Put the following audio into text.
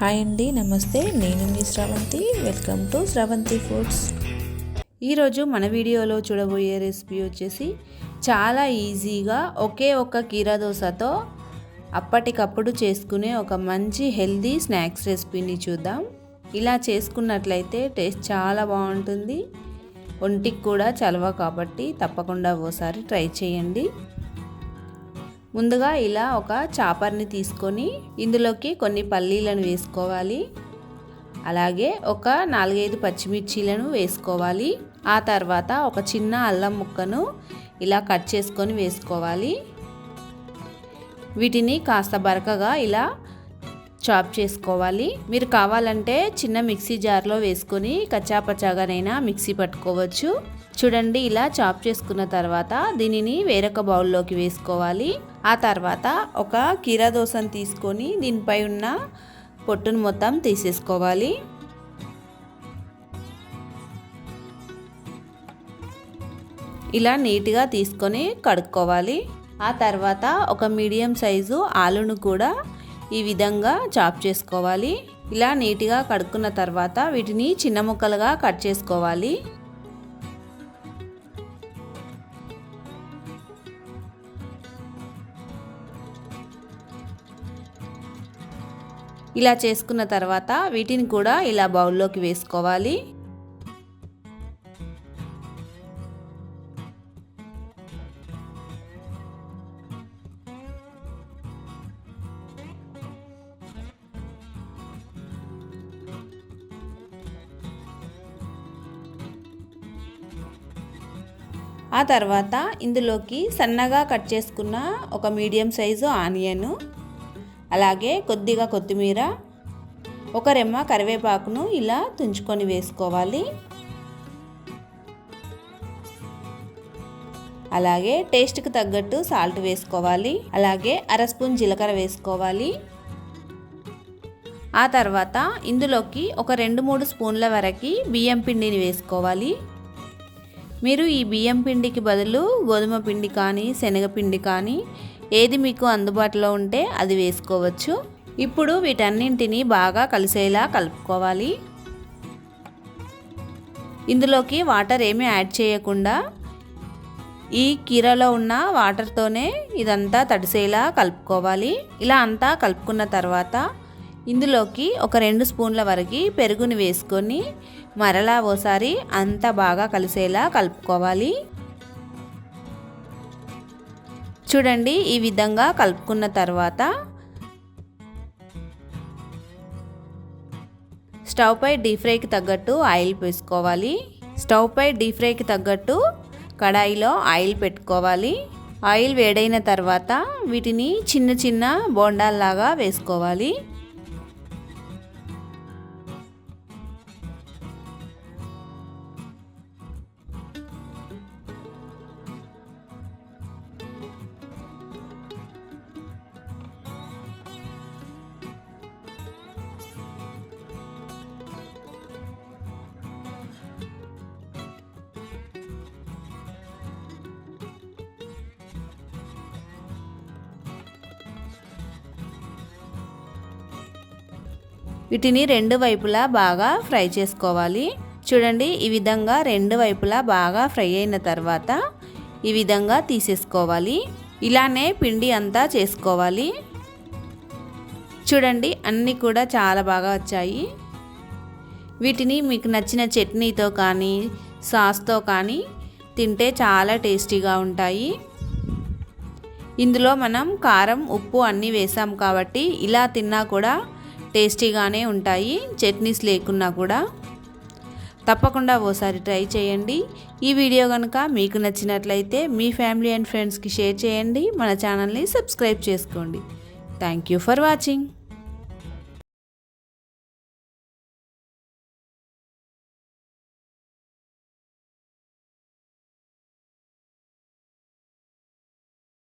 Hi అండి నమస్తే. నేను మీ Sravanthi. Welcome to Sravanthi foods ఈరోజు మన వీడియోలో చూడబోయే రెసిపీ వచ్చేసి చాలా ఈజీగా ఒకే ఒక్క కీరా దోశతో అప్పటికప్పుడు చేసుకునే ఒక మంచి హెల్దీ స్నాక్స్ రెసిపీని చూద్దాం. ఇలా చేసుకున్నట్లయితే టేస్ట్ చాలా బాగుంటుంది. ఒంటికి కూడా చలవ కాబట్టి తప్పకుండా ఓసారి ట్రై చేయండి. ముందుగా ఇలా ఒక చాపర్ని తీసుకొని ఇందులోకి కొన్ని పల్లీలను వేసుకోవాలి. అలాగే ఒక నాలుగైదు పచ్చిమిర్చీలను వేసుకోవాలి. ఆ తర్వాత ఒక చిన్న అల్లం ముక్కను ఇలా కట్ చేసుకొని వేసుకోవాలి. వీటిని కాస్త బరకగా ఇలా చాప్ చేసుకోవాలి. మీరు కావాలంటే చిన్న మిక్సీ జార్లో వేసుకొని కచ్చాపచ్చాగానైనా మిక్సీ పట్టుకోవచ్చు. చూడండి ఇలా చాప్ చేసుకున్న తర్వాత దీనిని వేరొక బౌల్లోకి వేసుకోవాలి. ఆ తర్వాత ఒక కీరా దోశను తీసుకొని దీనిపై ఉన్న పొట్టును మొత్తం తీసేసుకోవాలి. ఇలా నీట్గా తీసుకొని కడుక్కోవాలి. ఆ తర్వాత ఒక మీడియం సైజు ఆలును కూడా ఈ విధంగా చాప్ చేసుకోవాలి. ఇలా నీట్గా కడుక్కున్న తర్వాత వీటిని చిన్న ముక్కలుగా కట్ చేసుకోవాలి. ఇలా చేసుకున్న తర్వాత వీటిని కూడా ఇలా బౌల్లోకి వేసుకోవాలి. ఆ తర్వాత ఇందులోకి సన్నగా కట్ చేసుకున్న ఒక మీడియం సైజు ఆనియన్ అలాగే కొద్దిగా కొత్తిమీర ఒక రెమ్మ కరివేపాకును ఇలా తుంచుకొని వేసుకోవాలి. అలాగే టేస్ట్కి తగ్గట్టు సాల్ట్ వేసుకోవాలి. అలాగే అర స్పూన్ జీలకర్ర వేసుకోవాలి. ఆ తర్వాత ఇందులోకి ఒక రెండు మూడు స్పూన్ల వరకు బియ్యం పిండిని వేసుకోవాలి. మీరు ఈ బియ్యం పిండికి బదులు గోధుమ పిండి కానీ శనగపిండి కానీ ఏది మీకు అందుబాటులో ఉంటే అది వేసుకోవచ్చు. ఇప్పుడు వీటన్నింటినీ బాగా కలిసేలా కలుపుకోవాలి. ఇందులోకి వాటర్ ఏమీ యాడ్ చేయకుండా ఈ కీరలో ఉన్న వాటర్తోనే ఇదంతా తడిసేలా కలుపుకోవాలి. ఇలా అంతా కలుపుకున్న తర్వాత ఇందులోకి ఒక రెండు స్పూన్ల వరకు పెరుగుని వేసుకొని మరలా ఓసారి అంతా బాగా కలిసేలా కలుపుకోవాలి. చూడండి ఈ విధంగా కలుపుకున్న తర్వాత స్టవ్ పై డీప్ ఫ్రైకి తగ్గట్టు ఆయిల్ వేసుకోవాలి. స్టవ్ పై డీప్ ఫ్రైకి తగ్గట్టు కడాయిలో ఆయిల్ పెట్టుకోవాలి. ఆయిల్ వేడైన తర్వాత వీటిని చిన్న చిన్న బోండాల్లాగా వేసుకోవాలి. వీటిని రెండు వైపులా బాగా ఫ్రై చేసుకోవాలి. చూడండి ఈ విధంగా రెండు వైపులా బాగా ఫ్రై అయిన తర్వాత ఈ విధంగా తీసేసుకోవాలి. ఇలానే పిండి అంతా చేసుకోవాలి. చూడండి అన్నీ కూడా చాలా బాగా వచ్చాయి. వీటిని మీకు నచ్చిన చట్నీతో కానీ సాస్తో కానీ తింటే చాలా టేస్టీగా ఉంటాయి. ఇందులో మనం కారం ఉప్పు అన్నీ వేసాం కాబట్టి ఇలా తిన్నా కూడా టేస్టీగానే ఉంటాయి చట్నీస్ లేకున్నా కూడా. తప్పకుండా ఓసారి ట్రై చేయండి. ఈ వీడియో కనుక మీకు నచ్చినట్లయితే మీ ఫ్యామిలీ అండ్ ఫ్రెండ్స్కి షేర్ చేయండి. మన ఛానల్ని సబ్స్క్రైబ్ చేసుకోండి. Thank you for watching.